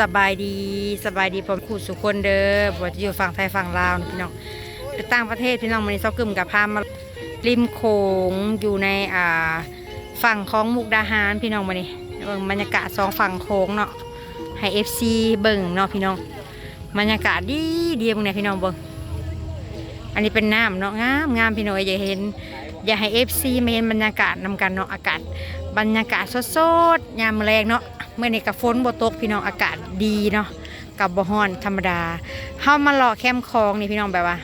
สบายดีสบายดีผมคู่สุคนเด้อบว่าจะอยู่ฝั่งไทยฝั่งลาวพี่น้องต่างประเทศพี่น้องมันนี้เซากึมกับพามาริมโขงอยู่ในอ่าฝั่งของมุกดาหารพี่น้องมานี่เบิ่งบรรยากาศสองฝั่งโขงเนาะให้ FC เบิ่งเนาะพี่น้องบรรยากาศดีดีมึงเนี่ยพี่น้องเบิ่งอันนี้เป็นน้ำเนาะงามงามพี่น้องอย่าเห็น อย่าให้ FC มาเห็นบรรยากาศนำกันเนาะอากาศ บรรยากาศสดๆยามแรงเนาะ เมื่อนี้กับฝนบ่ตกพี่น้องอากาศดีเนาะกับบ่ฮ้อนธรรมดาเฮามาเลาะแคมคลองนี่พี่น้องแบบว่า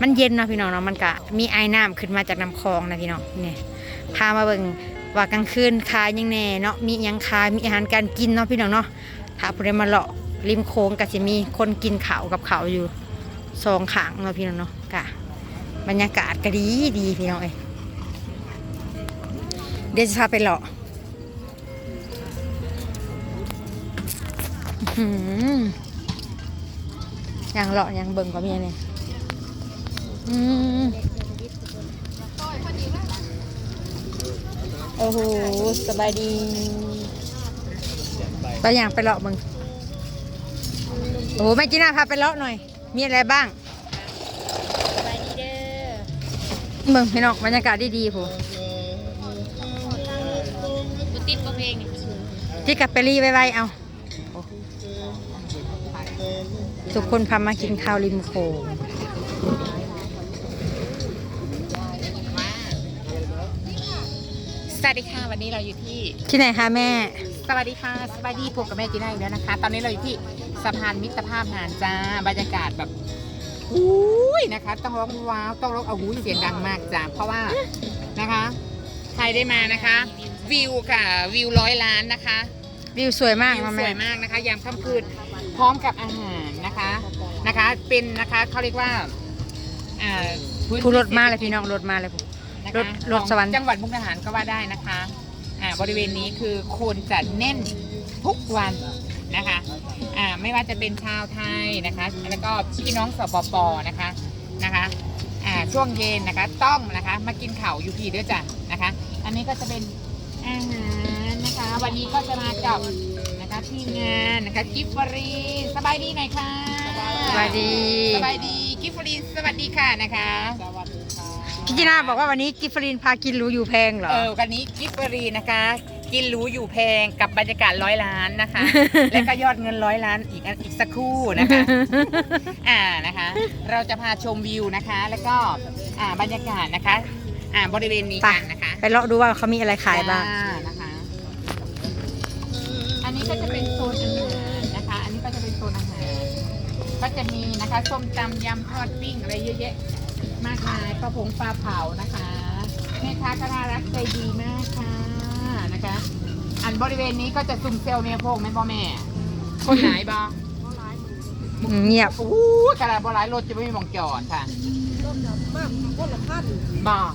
มันเย็นเนาะพี่น้องเนาะมันก็มีไอ้น้ำขึ้นมาจากน้ำคลองนะพี่น้องเนี่ยพามาเบิ่งว่ากลางคืนขายยังแน่เนาะมียังขายมีอาหารการกินเนาะพี่น้องเนาะถ้าผู้ใดมาเลาะริมโค้งก็สิมีคนกินข้าวกับข้าวอยู่สองขางเนาะพี่น้องเนาะกะบรรยากาศก็ดีดีพี่น้องเอ้ยเดี๋ยวจะพาไปเลาะอื้ อหือยังเลาะยังเบิ่งก็มีอันนี่อืมโอ้โหสบายดีไปอย่างไปเลาะมึงโอ้โหแม่จีน่าพาไปเลาะหน่อย มีอะไรบ้างสบายดีเด้อเบิ่งพี่น้องบรรยากาศดีๆผู้กูติดบ่เพลงนี่ที่กับไปรีไว้ๆเอา ทุกคนพามากินข้าวริมโขงสวัสดีค่ะวันนี้เราอยู่ที่ ที่ไหนคะแม่ สวัสดีค่ะสวัสดีพวกกับแม่จีน่าอีกแล้วนะคะ ตอนนี้เราอยู่ที่สะพานมิตรภาพหานจ้าบรรยากาศแบบอุ้ยนะคะ ต้องร้องว้าวต้องร้องเอาหูยเสียงดังมากจ้าเพราะว่านะคะ ใครได้มานะคะ วิวค่ะวิวร้อยล้านนะคะ วิวสวยมากวิวมาสแม่วยมากนะคะ ยามค่ำคืน พร้อมกับอาหารนะคะนะคะ เป็นนะคะเขาเรียกว่าอ่าพื้นที่ผู้รถมาเลยพี่น้องรถมาเลยผู้นะคะรถรถสวรรค์ ของจังหวัดมุกดาหารก็ว่าได้นะคะอ่าบริเวณนี้คือคนจะแน่นทุกวันนะคะอ่าไม่ว่าจะเป็นชาวไทยนะคะ แล้วก็พี่น้องสปปนะคะนะคะอ่าช่วงเย็นนะคะต้องนะคะมากินข่าวยูพีด้วยจ้ะนะคะ อันนี้ก็จะเป็นอาหารนะคะ วันนี้ก็จะมากับ นะคะทีมงานนะคะกิฟฟรีนสบายดีหน่อยค่ะสวัสดี สบายดีกิฟฟรีนสวัสดีค่ะนะคะพี่จีน่าบอกว่าวันนี้กิฟฟรินพากินหรู้อยู่แพงเหรอเออวันนี้กิฟฟรีนะคะ กินหรูอยู่แพงกับบรรยากาศร้อยล้านนะคะ และก็ยอดเงินร้อยล้านอีกอันอีกสักครู่นะคะอ่านะคะ เราจะพาชมวิวนะคะ แล้วก็อ่าบรรยากาศนะคะ อ่าบริเวณนี้ไปกันนะคะ ไปเลาะดูว่าเขามีอะไรขายบ้างจ้นะคะอันนี้ ก็จะเป็นโซนอาหารนะคะ อันนี้ก็จะเป็นโซนอาหาร ก็จะมีนะคะส้มตำยำทอดปิ้งอะไรเยอะแยะมากมายปลาผงปลาเผานะคะแม่ค้าก็น่ารักใจดีมากค่ะนะคะ อันบริเวณนี้ก็จะซุ่มเซลล์เมียโพงแม่พ่อแม่ คนไหนบอเงียบโอ้โหกระดาษบอลายรถจะไม่มีหมองจอดค่ะบอก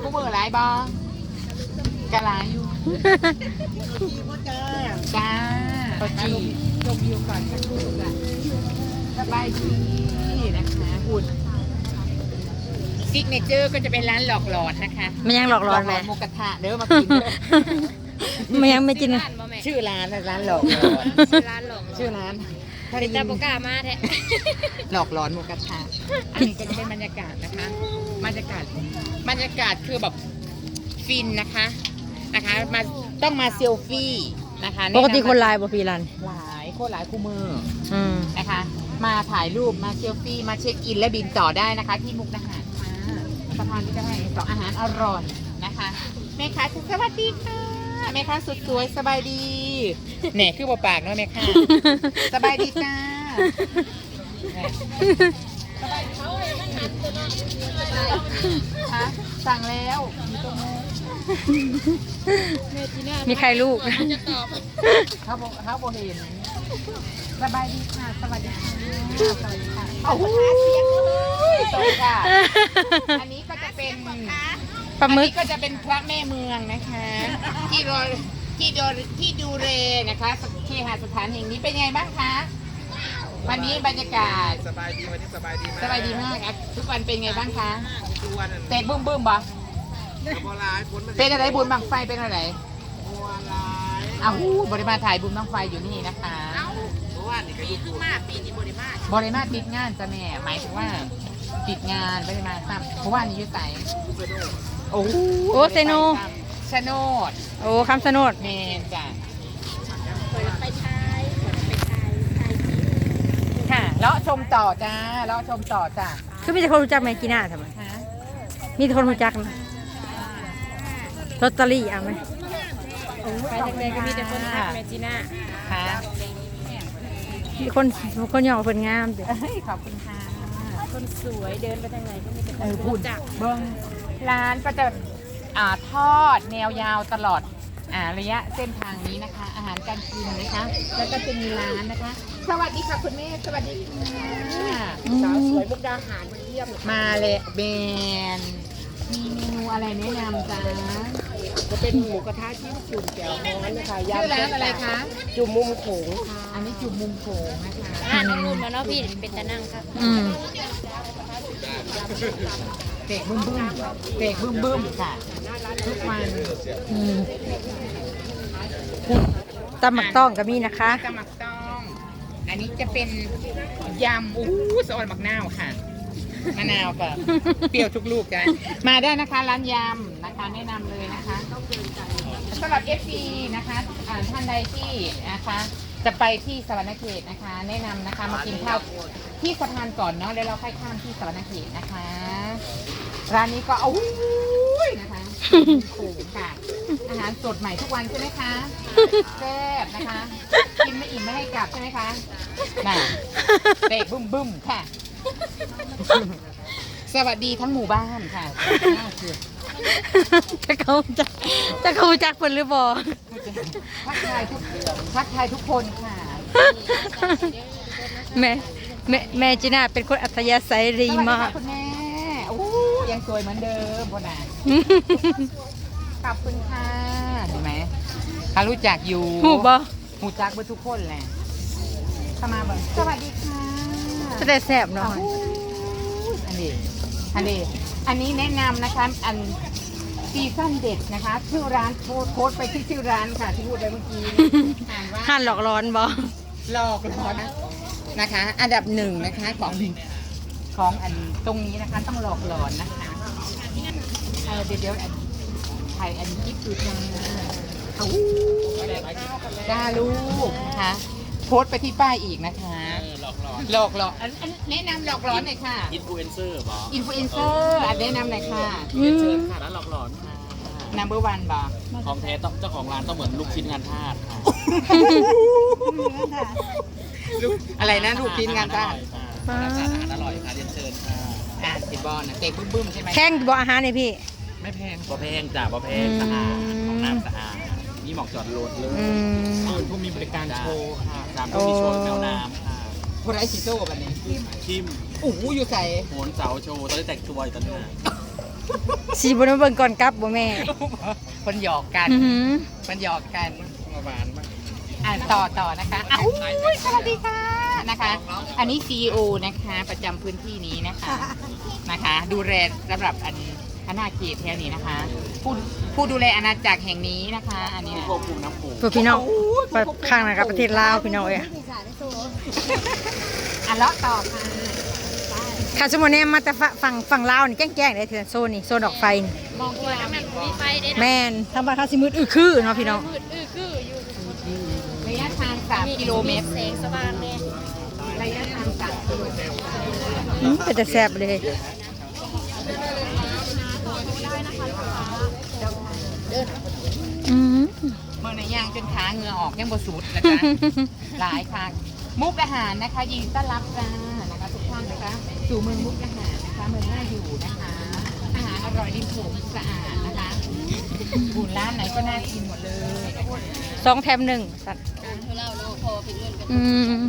กูมือหลายบอกระลายอยู่ จ้ามาลงชมวิวก่อนสักครู่จ้ะสบายดีนะคะหุ่นซิกเนเจอร์ก็จะเป็นร้านหลอกหลอนนะคะไม่ยังหลอกหลอนไหมหมูกระทะเด้อมากินเด้อไม่ยังไม่กินร้านบ่แม่ชื่อร้านนะร้านหลอกหลอนชื่อร้านหลอกชื่อร้านถ้าเป็ได้นยิตานบกล้ามาแท้หลอกหลอนหมูกระทะอันนี้ก็จะเป็นบรรยากาศนะคะ บรรยากาศ บรรยากาศคือแบบฟินนะคะ นะคะมาต้องมาเซลฟี่นะคะปกติคนแะำลายบ่พี่รันหลายคนหลายคู่มืออืมนะคะ มาถ่ายรูปมาเซลฟี่มาเช็คอินและบินต่อได้นะคะ ที่มุกดาหารค่ะสะพานที่จะให้สองอาหารอร่อยนะคะแม่ค้าสวัสดีค่ะแม่ค้าสุดสวยสบายดีแหน่คือบ่ปากเนาะแม่ค้าสบายดีจ้าแหน่สบายดีฮะสั่งแล้วอยู่ตรงนู้น มีใครลูก เขาบอกเขาบอกเห็นสบายดีค่ะ สวัสดีค่ะสวัสดีค่ะเอาหูเสียงเลยสวัสดีค่ะ อันนี้ก็จะเป็นปลาหมึอันกนี้ก็จะเป็นพระแม่เมืองนะคะ ที่รอที่ดูที่ดูเรนะคะเคหสถานแห่งนี้เป็นไงบ้างคะวันนี้บรรยากาศสบายดีวันนี้สบายดีมากสบายดีมากครับทุกวันเป็นไงบ้างคะทุกวันเตะบึ้มบึ้มๆบ่ กระบอลายฝนมันเป็นอะไรบุญบังไฟเป็นอะไรบัวลายอ้าวบริมาถ่ายบุญน้องไฟอยู่นี่นะคะปีขึ้นมาปีนี้บริมาบริมาติดงานจ้ะแม่หมายถึงว่าติดงานบริมาซ้ำเพราะว่านี่อยุ่ใส่โอ้โหโอ้เซโน ชะโนดโอ้คำสนดเมนจ้ะไปชายไปชายชายค่ะเลาะชมต่อจ้าเลาะชมต่อจ้ะคือมีแต่คนรู้จักแมกิน่าทำไมฮะมีแต่คนรู้จักนะ ลอตเตอรี่เอาไหมไปทางใดก็มีแต่คนทักแมจิน่าค่ะมีคนคนหยอกเป็นงามเด้อเฮ้ยขอบคุณค่ะคนสวยเดินไปทางไหนก็มีแต่คเอนอพูดรู้จักเบิ้งร้านก็จะอ่าทอดแนวยาวตลอดอ่าระยะเส้นทางนี้นะคะ อาหารการกินนะคะ แล้วก็จะมีร้านนะคะ สวัสดีค่ะคุณแม่สวัสดีค่ะอืมสวยมุกดาหารมาเยี่ยมมาเลยเบน มีเมนูอะไรแนะนำจ้าจะเป็นหมูกระทะที่ญี่ปุ่นแจ่วฮ้อนนะคะชื่อร้านอะไรคะ จุ่มมุมโขงค่ะอันนี้จุ่มมุมโขงนะคะ อ่าน้องนุ่นมาเนาะพี่เป็นตะนั่งครับอืมเตะบึ้มบึ้มเตะบึ้มบึ้มค่ะ ทุกวันอืมตำหมักต้องก็มีนะคะกำมักต้อง อันนี้จะเป็นยำอู้ซอสมะนาวค่ะ มะนาวค่ะเปรี้ยวทุกลูกจ้ะมาได้นะคะร้านยำนะคะแนะนำเลยนะคะสำหรับ f อนะคะอ่าท่านใดที่นะคะ จะไปที่สวรรณเขตนะคะ แนะนำนะคะมากินข้าวที่สะพานก่อนเนาะแล้วเราค่อยข้ามที่สวรรณเขตนะคะ ร้านนี้ก็เอาอุ้ยนะคะโอ้ค่ะอาหารสดใหม่ทุกวันใช่ไหมคะแซ่บนะคะกินไม่อิ่มไม่ให้กลับใช่ไหมคะน่ะเตะบึ้มบึ้มค่ะ สวัสดีทั้งหมู่บ้านค่ะน่าเกลียดจะเขาจะจะเขาจักเพิ่นหรือบ่ทักทายทุกทักทายทุกคนค่ะแม่แม่แม่จีน่าเป็นคนอัธยาศัยดีมากสวัสดีค่ะคุณแม่โอ้ยังสวยเหมือนเดิมพ่อน่ะขอบคุณค่ะเห็นไหมเขารู้จักอยู่หูบ่หูจักเบอร์ทุกคนแหละเข้ามาเบิ่งสวัสดีค่ะ จะได้แซ่บหน่อยอันนี้อันนี้อันนี้แนะนำนะคะอันซีซั่นเด็ดนะคะ ชื่อร้านโพสต์โพสต์ไปที่ชื่อร้านค่ะที่พูดไปเมื่อกี้อ่านว่าห่านหลอกร้อนบ่หลอกหลอนนะนะคะ อันดับหนึ่งนะคะของของอันตรงนี้นะคะต้องหลอกหลอนนะคะเออเดี๋ยวเดี๋ยวอันไทยอันคลิปอยู่ตรงนี้เอาจ้าลูกนะคะโพสต์ไปที่ป้ายอีกนะคะ หลอกหลอนหลอกหลอนอันอันแนะนำหลอกหลอนหน่อยค่ะ อินฟลูเอนเซอร์บออินฟลูเอนเซอร์อันแนะนำหน่อยค่ะอืมเชิญค่ะร้านหลอกหลอนค่ะ number one บอของแท้ต้องเจ้าของร้านต้องเหมือนลูกชิ้นงานทาสค่ะอะไรนะลูกชิ้นงานบ้านอาหารอร่อยค่ะอาหารอร่อยค่ะเรียนเชิญค่ะอ่าสิบบอลนะเตะบึ้มๆใช่ไหมแข้งบ่อาหารเนี่ยพี่ ไม่แพงบ่แพงจ้ะบ่แพงสะอาดของน้ำสะอาดมีหมอกจอดรถเลยอืมผู้มีบริการโชว์ค่ะตามผู้มีโชว์แมวน้ำ ค่ะคนไร้สีโซ่แบบนี้คิมโอ้โหอยู่ใส่โหนเสาโชว์ตอนนี้แต่งตัวอยู่ตอนนี้สีบนเบิ่งก่อนกลับบ่แม่คนหยอกกันอื้อหือคนหยอกกัน มาบานมากอ่านต่อต่อนะคะอ้าวสวัสดีค่ะนะคะ อันนี้ CEO นะคะประจำพื้นที่นี้นะคะนะคะ ดูแลสำหรับอันอาณาเขตแถวนี้นะคะ ผู้ผู้ดูแลอาณาจักรแห่งนี้นะคะ อันนี้นะ ควบคุมน้ำโขงตัวพี่น้องไปข้างหนะครับประเทศลาวพี่น้องเอ้ย อะเลาะต่อค่ะค่ะสมมุติเนี่ยมาแต่ฝั่งฝั่งฝั่งลาวนี่แจ้งๆได้เถื่อนโซนนี่โซนดอกไฟนี่มองตัวน้ำหนักมีไฟได้นะแม่นทางบ้านเขาสิมืดอื้อคือเนาะพี่น้องมืดอื้อคืออยู่ระยะทาง3กิโลเมตรแสงสว่างเนี่ยระยะทาง3กิโลเมตรอืมเป็นแต่แซ่บเลยอืม เมื่อในย่างจนขาเหงื่อออกยังบสูดนะจ๊ะหลายครั้ง มุกอาหารนะคะยินดีต้อนรับจ้านะคะทุกท่านนะคะ สู่เมืองมุกอาหารนะคะเมืองน่าอยู่นะคะ อาหารอร่อยริมโขงสะอาดนะคะบุญร้านไหนก็น่ากินหมดเลยนะคะสองแถมหนึ่งสัตว์เราโลพอเป็นเรื่องกันอืม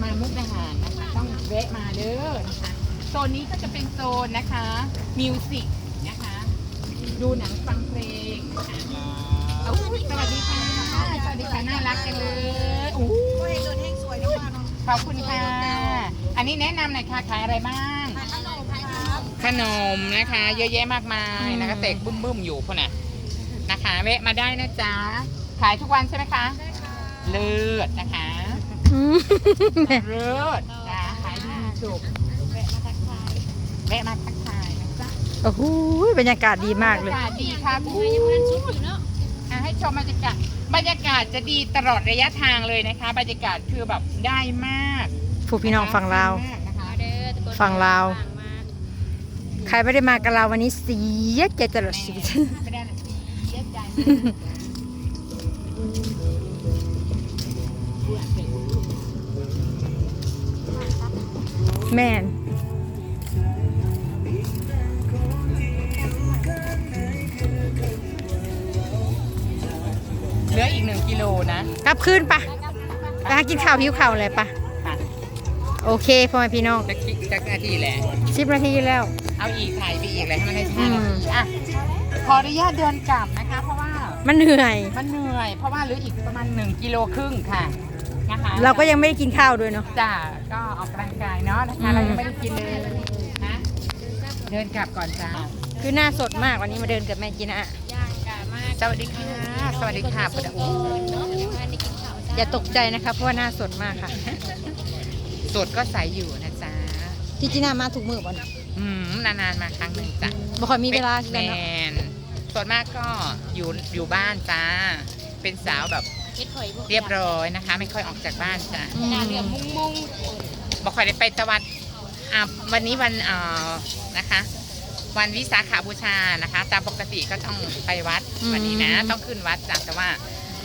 มามุกอาหารนะคะต้องแวะมาเด้อนะคะโซนนี้ก็จะเป็นโซนนะคะมิวสิกนะคะ ดูหนังฟังเพลงนะคะเอาอุ๊ยสวัสดีค่ะสวัสดีค่ะน่ารักจังเลยโอ้ยขอบคุณค่ะ อันนี้แนะนำหน่อยค่ะขายอะไรบ้าง ขนมนะคะ เยอะแยะมากมายนะคะเตกบึ้มๆอยู่พวกน่ะนะคะแวะมาได้นะจ๊ะขายทุกวันใช่ไหมคะเลิศนะคะอืมเลิศจ้าขายดีจุกแวะมาทักทายแวะมาทักทายนะจ๊ะโอ้โหบรรยากาศดีมากเลยบรรยากาศดีค่ะยัคุงณยังไม่ทันชุดอยู่เนาะอะให้ ชมบรรยากาศบรรยากาศจะดีตลอดระยะทางเลยนะคะ บรรยากาศคือแบบได้มากผู้พี่น้องฝั่งลาว ได้มกนะคะมาเด้อทุกคนฝั่งลาว ฝั่งมาใครไม่ได้มากับเราวันนี้เสียใจตลอดชีวิต ไม่ได้เลยเสียใจแม่น กิโลนะกลับคืนปะไปหากินข้าวหิวข้าวอะไรปะค่ะโอเคพ่อแม่พี่น้องจะคิดจะนาทีแหละ สิบนาทีแล้ว เอาอีกถ่ายไปอีกเลยให้มันได้อืห้ามนาทีอะขออนุญาตเดินกลับนะคะ เพราะว่ามันเหนื่อย มันเหนื่อย เพราะว่าเหลืออีกประมาณ1กิโลครึ่งค่ะนะคะเราก็ยังไม่ได้กินข้าวด้วยเนาะจ้าก็ออกกำลังกายเนาะนะคะอืมเรายังไม่ได้กินเลยนะเดินกลับก่อนจ้าคือหน้าสดมากวันนี้มาเดินกับแม่จีนะย่างกะมากสวัสดีค่ะ สวัสดีค่ะพุทธเออเนาะยังไม่ได้กินข้าวจ้า อย่าตกใจนะคะเพราะว่าหน้าสดมากค่ะ สดก็ใสอยู่นะจ๊ะที่จีน่ามาถูกมือบ่นอืมนานๆมาครั้งหนึ่งจ้ะบ่ค่อยมีเวลาแมกันเนาะนส่วนมากก็อยู่อยู่บ้านจ้า เป็นสาวแบบเฮ็ดหอยพวกเรียบร้อยนะคะ ไม่ค่อยออกจากบ้านจ้ะอืหน้ามเรือมุ้งมุ้งบอกค่อยได้ไปตะวันอะวันนี้วันเอ่อนะคะ วันวิสาขาบูชานะคะ ตามปกติก็ต้องไปวัดวันนี้นะ ต้องขึ้นวัดจ้ะแต่ว่า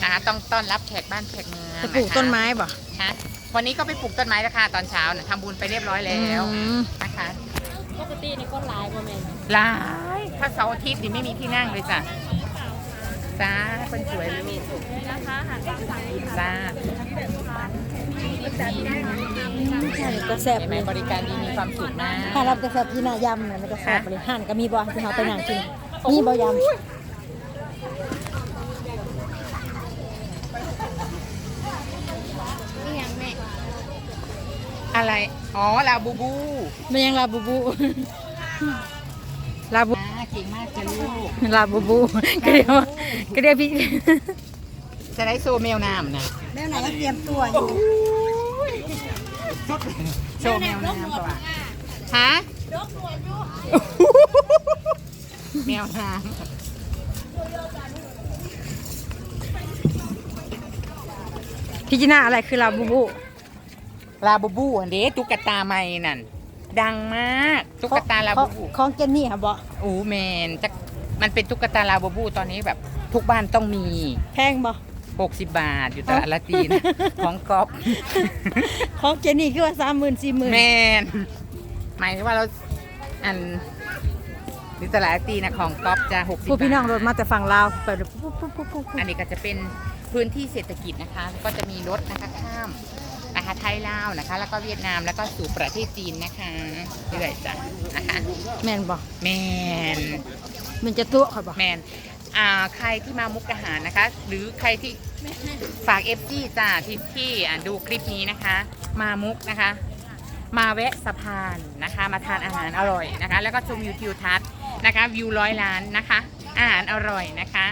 นะคะต้องต้อนรับแขกบ้านแขกเมืองจะปลูกนะคะต้นไม้บ่คะวันนี้ก็ไปปลูกต้นไม้แล้วค่ะตอนเช้านะทำบุญไปเรียบร้อยแล้วอืมนะคะ ปกตินี่ก็หลายบ่แม่นหลายถ้าเสาร์อาทิตย์นี่ไม่มีที่นั่งเลยจ้ะจ้าคนสวยลูกนะคะหันสั่งจ้าใช่ก็แซ่บเห็นไหเลมยบริการดีมีความสุขมาก ถ้ารับแต่แซ่บที่น่ายำเนี่ยมันก็แซ่บเลยห่านก็มีบ่ที่เขาไปนั่งกินมีบ่ยำ นี่ยังแม่ อะไร อ๋อ ลาบูบูมันยังลาบูบู ลาบู อ่าเก่งมากจ้ะลูกลาบูบูก็เรียกว่าก็เรียกพี่จะได้โซแมวน้ำนะแม่ไหนก็เตรียมตัวอยู่โซแมวน้ำก่อนฮะแมวน้พี่จีน่าอะไรคือลาบูบูำ ลาบูบูอันเด้ตุ๊กตาไม้นั่น ดังมากตุ๊กตาลาบูบูของเจนนี่ค่ะบ่อูแมนจะมันเป็นตุ๊กตาลาบูบูตอนนี้แบบทุกบ้านต้องมี แพงบ่60บาทอยู่ตลาดละตีนของก๊อฟของเจนนี่คือว่าสามหมื่นสี่หมื่นแมนหมายถึงว่าเราอันหรือตลาดละตีนะของก๊อฟจะ60ผู้พี่น้องบาทรถมาแต่ฝั่งลาวไปเลยปุ๊บปุ๊บปุ๊บปุ๊บปุ๊บอันนี้ก็จะเป็นพื้นที่เศรษฐกิจนะคะ ก็จะมีรถนะคะข้าม นะคะ ไทยลาวนะคะ แล้วก็เวียดนามแล้วก็สู่ประเทศจีนนะคะเรื่อยจ้ะนะคะแม่นบ่แมนมันจะตัวค่ะบ่แมนอ่าใครที่มามุกดาหารนะคะ หรือใครที่ฝากเอฟซีจ้าที่ที่อ่าดูคลิปนี้นะคะ มามุกนะคะ มาแวะสะพานนะคะ มาทานอาหารอร่อยนะคะ แล้วก็ชมวิวทิวทัศน์นะคะ วิวร้อยล้านนะคะ อาหารอร่อยนะคะ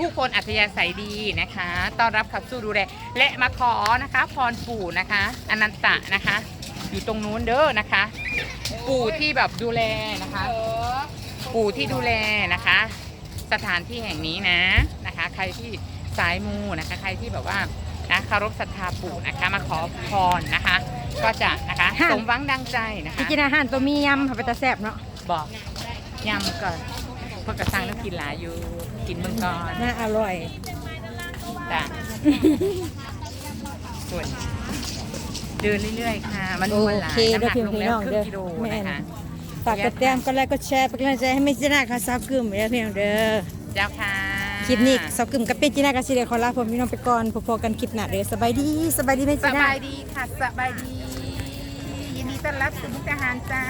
ผู้คนอัธยาศัยดีนะคะต้อนรับขับสู้ดูแลและมาขอนะคะพรปู่นะคะอนันตะนะคะ อยู่ตรงนู้นเด้อนะคะ ปู่ที่แบบดูแลนะคะ ปู่ที่ดูแลนะคะ สถานที่แห่งนี้นะนะคะ ใครที่สายมูนะคะ ใครที่แบบว่านะเคารพศรัทธาปู่นะคะ มาขอพรนะคะ ก็จะนะคะสมหวังดังใจนะคะพี่จีน่าห่านตัวมียำค่ะไปตาแซ่บเนาะบอกยำก่อน เพราะกระซังต้องกินหลายอยู่ กินเมืองก่อนน่าอร่อยจ้ะส่วนเดินเรื่อยๆค่ะ มันโอมันหลายเคน้ำหเด้อนักพี่ลงพี่แล้วน้องครึ่เด้งอกิโลแม่นนะคะฝากกดติดตามกดไลค์กดแชร์เป็นกำลังใจให้แม่จีน่าค่ะซับกึ่มเด้อพี่น้องเด้อ เจ้าค่ะ คลิปนี้ซับกึ่มกับเป็นจีน่ากับสิเดขอลาผมพี่น้องไปก่อนพบๆกันคลิปหน้าเด้อสบายดีสบายดีแม่สจีน่า บายดีค่ะสบายดี ยินดีต้อนรับสู่มุกดาหารจ้า